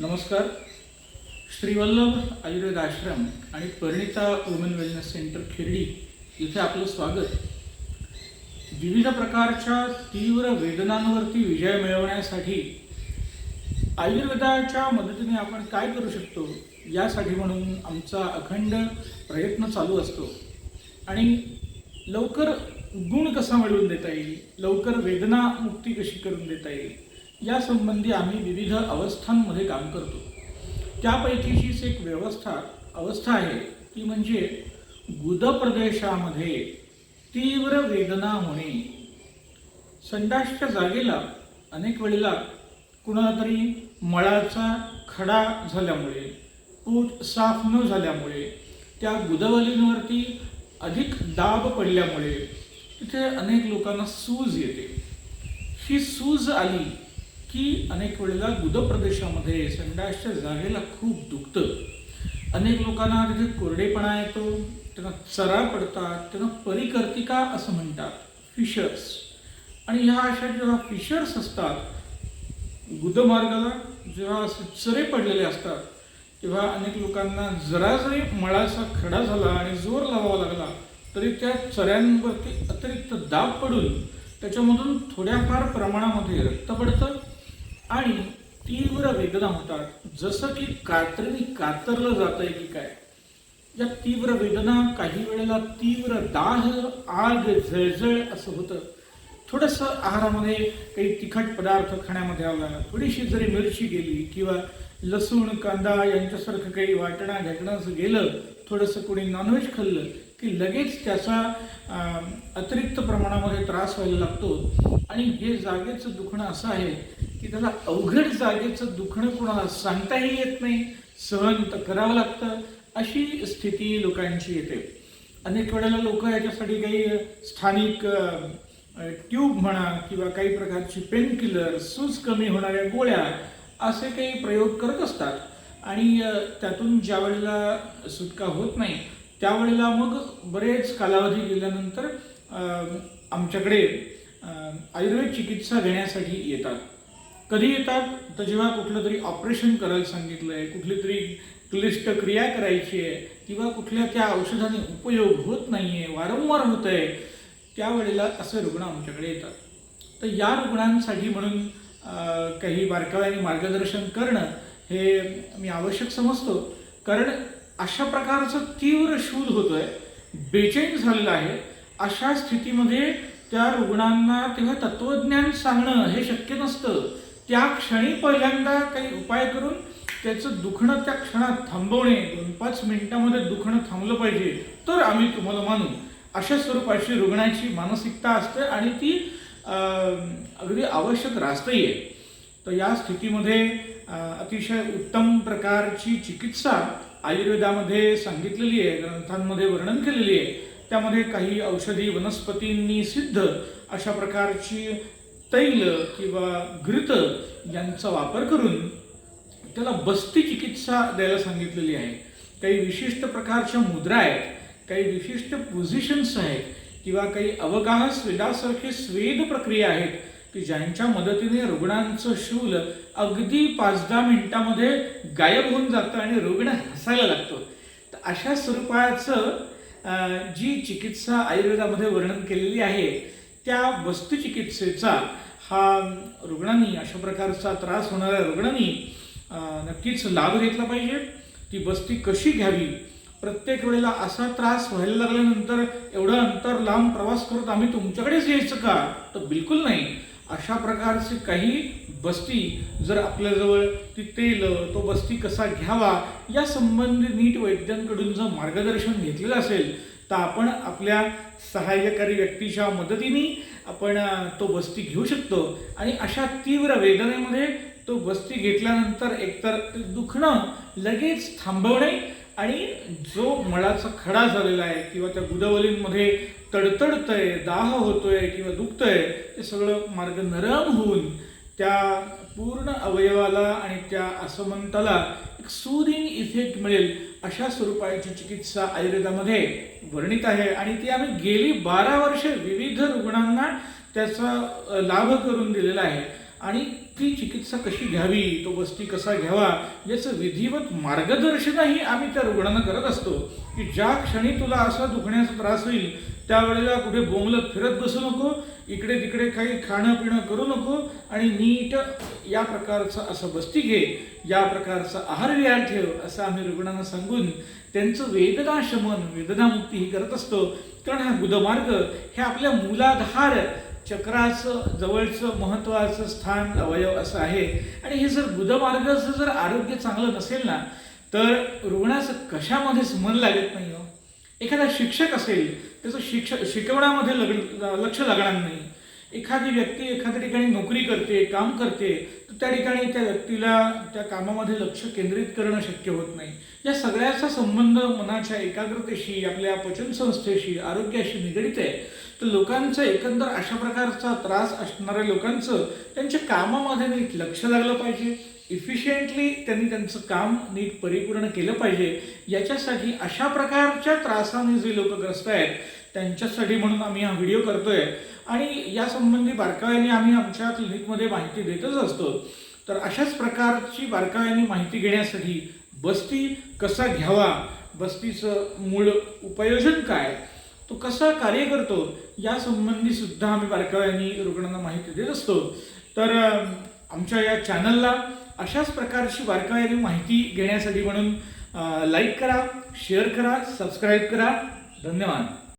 नमस्कार. श्रीवल्लभ आयुर्वेद आश्रम आणि Parinita woman wellness centre Khirdi इथे आपलं स्वागत. विविध प्रकारच्या तीव्र वेदनांवरती विजय मिळवण्यासाठी आयुर्वेदाच्या मदतीने आपण काय करू शकतो यासाठी म्हणून आमचा अखंड प्रयत्न चालू असतो. आणि लवकर गुण कसा मिळवून देता येईल? लवकर वेदना मुक्ती कशी करून देता येईल? यासंबंधी आम्ही विविध अवस्थांमध्ये काम करतो. त्यापैकीचीच एक व्यवस्था अवस्था आहे. ती म्हणजे गुद प्रदेशामध्ये तीव्र वेदना होणे. संडासच्या जागेला अनेक वेळेला कुणातरी मळाचा खडा झाल्यामुळे पोट साफ न झाल्यामुळे त्या गुदवलींवरती अधिक दाब पडल्यामुळे तिथे अनेक लोकांना सूज येते. ही सूज आली की अनेक वेळेला गुद प्रदेशामध्ये संडासच्या जागेला खूप दुखतं. अनेक लोकांना तिथे कोरडेपणा येतो त्यांना चरा पडतात त्यांना परिकर्तिका असं म्हणतात फिशर्स आणि ह्या अशा जेव्हा फिशर्स असतात गुदमार्गाला जेव्हा असे चरे पडलेले असतात तेव्हा अनेक लोकांना जरा जरी मळाचा खडा झाला आणि जोर लावावा लागला तरी त्या चऱ्यांवरती अतिरिक्त दाब पडून त्याच्यामधून थोड्याफार प्रमाणामध्ये रक्त पडतं आणि तीव्र वेदना होतात जसं की कात्रीने कातरलं जात आहे की काय? या तीव्र वेदना काही वेळेला तीव्र दाह आग झळझळ असं होतं. थोडंसं आहारामध्ये काही तिखट पदार्थ खाण्यामध्ये आला थोडीशी जरी मिरची गेली किंवा लसूण कांदा यांच्यासारखं काही वाटणा घटणाचं गेलं थोडंसं कोणी नॉनव्हेज खाल्लं की लगेच त्याचा अतिरिक्त प्रमाणामध्ये त्रास व्हायला लागतो. आणि हे जागेचं दुखणं असं आहे की त्याला अवघड जागेचं दुखणं कोणाला सांगताही येत नाही सहन तर करावं लागतं अशी स्थिती लोकांची येते. अनेक वेळेला लोक याच्यासाठी काही स्थानिक ट्यूब म्हणा किंवा काही प्रकारची पेन किलर सूज कमी होणाऱ्या गोळ्या असे काही प्रयोग करत असतात. आणि त्यातून ज्या वेळेला सुटका होत नाही त्यावेळेला मग बरेच कालावधी गेल्यानंतर आमच्याकडे आयुर्वेद चिकित्सा घेण्यासाठी येतात. कधी येतात? तर जेव्हा कुठलं तरी ऑपरेशन करायला सांगितलं आहे कुठली तरी क्लिष्ट क्रिया करायची आहे किंवा कुठल्या त्या औषधाने उपयोग होत नाही आहे वारंवार होत आहे त्यावेळेला असे रुग्ण आमच्याकडे येतात. तर या रुग्णांसाठी म्हणून काही बारकाव्याने मार्गदर्शन करणं हे मी आवश्यक समजतो. कारण अशा प्रकारचं तीव्र शोध होतोय बेचैन झालेलं आहे. अशा स्थितीमध्ये त्या रुग्णांना तेव्हा तत्वज्ञान सांगणं हे शक्य नसतं. त्या क्षणी पहिल्यांदा काही उपाय करून त्याचं दुखणं त्या क्षणात थांबवणे दोन पाच मिनिटामध्ये दुखणं थांबलं पाहिजे तर आम्ही तुम्हाला मानू. अशा स्वरूपाची रुग्णाची मानसिकता असते आणि ती अं, अगदी आवश्यक रास्तही आहे. तर या स्थितीमध्ये अतिशय उत्तम प्रकारची चिकित्सा आयुर्वेदामध्ये सांगितलेली आहे ग्रंथांमध्ये वर्णन केलेली आहे. त्यामध्ये काही औषधी वनस्पतींनी सिद्ध अशा प्रकारची तैल किंवा घृत यांचा वापर करून त्याला बस्ती चिकित्सा द्यायला सांगितलेली आहे. काही विशिष्ट प्रकारच्या मुद्रा आहेत काही विशिष्ट पोझिशन्स आहेत किंवा काही अवगाह स्वेदासारखे स्वेद प्रक्रिया आहेत की ज्यांच्या मदतीने रुग्णांचं शूल अगदी पाच दहा मिनिटामध्ये गायब होऊन जातं आणि रुग्ण हसायला लागतो. तर अशा स्वरूपाचं जी चिकित्सा आयुर्वेदामध्ये वर्णन केलेली आहे त्या वस्तुचिकित्सेचा हा रुग्णांनी अशा प्रकारचा त्रास होणाऱ्या रुग्णांनी नक्कीच लाभ घेतला पाहिजे. ती बस्ती कशी घ्यावी? प्रत्येक वेळेला असा त्रास व्हायला लागल्यानंतर एवढं अंतर लांब प्रवास करत आम्ही तुमच्याकडेच यायचं का? तर बिलकुल नाही. अशा प्रकारचे काही बस्ती जर आपल्याजवळ ती तेल तो बस्ती कसा घ्यावा? या संबंधी नीट वैद्यांकडून जर मार्गदर्शन घेतलेलं असेल तर आपण आपल्या सहाय्यकारी व्यक्तीच्या मदतीने आपण तो बस्ती घेऊ शकतो. आणि अशा तीव्र वेदनेमध्ये तो बस्ती घेतल्यानंतर एकतर ते दुखणं लगेच थांबवणे आणि जो मळाचा खडा झालेला आहे किंवा त्या गुदवलींमध्ये तडतडतंय दाह होतोय किंवा दुखतंय ते सगळं मार्ग नरम होऊन त्या पूर्ण अवयवाला आणि त्या असमंताला एक सूदिंग इफेक्ट मिळेल अशा स्वरूपाची चिकित्सा आयुर्वेदामध्ये वर्णित आहे. आणि ती आम्ही गेली बारा वर्ष विविध रुग्णांना त्याचा लाभ करून दिलेला आहे. आणि ती चिकित्सा कशी घ्यावी तो वस्ती कसा घ्यावा याचं विधिवत मार्गदर्शनही आम्ही त्या रुग्णांना करत असतो. की ज्या क्षणी तुला असा दुखण्याचा त्रास होईल त्यावेळेला कुठे बोंबलत फिरत बसू नको इकडे तिकडे काही खाणं पिणं करू नको आणि नीट या प्रकारचं असं बस्ती घे या प्रकारचा आहार विहार ठेव असं आम्ही रुग्णांना सांगून त्यांचं वेदना शमन वेदनामुक्ती ही करत असतो. कारण हा गुदमार्ग हे आपल्या मूलाधार चक्राचं जवळचं महत्त्वाचं स्थान अवयव असं आहे. आणि हे जर गुदमार्गाचं जर आरोग्य चांगलं नसेल ना तर रुग्णाचं कशामध्येच मन लागत नाही हो. एखादा शिक्षक असेल त्याचं शिक्ष शिकवण्यामध्ये लग लक्ष लागणार नाही. एखादी व्यक्ती एखाद्या ठिकाणी नोकरी करते काम करते तर त्या ठिकाणी त्या व्यक्तीला त्या कामामध्ये लक्ष केंद्रित करणं शक्य होत नाही. या सगळ्याचा संबंध मनाच्या एकाग्रतेशी आपल्या पचनसंस्थेशी आरोग्याशी निगडीत आहे. तर लोकांचं एकंदर अशा प्रकारचा त्रास असणाऱ्या लोकांचं त्यांच्या कामामध्ये नीट लक्ष लागलं पाहिजे. इफिशियंटली त्यांनी त्यांचं काम नीट परिपूर्ण केलं पाहिजे. याच्यासाठी अशा प्रकारच्या त्रासाने जे लोक ग्रस्त आहेत त्यांच्यासाठी म्हणून आम्ही हा व्हिडिओ करतोय. आणि यासंबंधी बारकाव्याने आम्ही आमच्या क्लिनिकमध्ये माहिती देतच असतो. तर अशाच प्रकारची बारकाव्याने माहिती घेण्यासाठी बस्ती कसा घ्यावा बस्तीचं मूळ उपयोजन काय तो कसा कार्य करतो यासंबंधी सुद्धा आम्ही बारकाव्याने रुग्णांना माहिती देत असतो. तर आमच्या या चॅनलला अशाच प्रकारची बारकाव्याने माहिती घेण्यासाठी म्हणून लाईक करा शेअर करा सबस्क्राईब करा. धन्यवाद.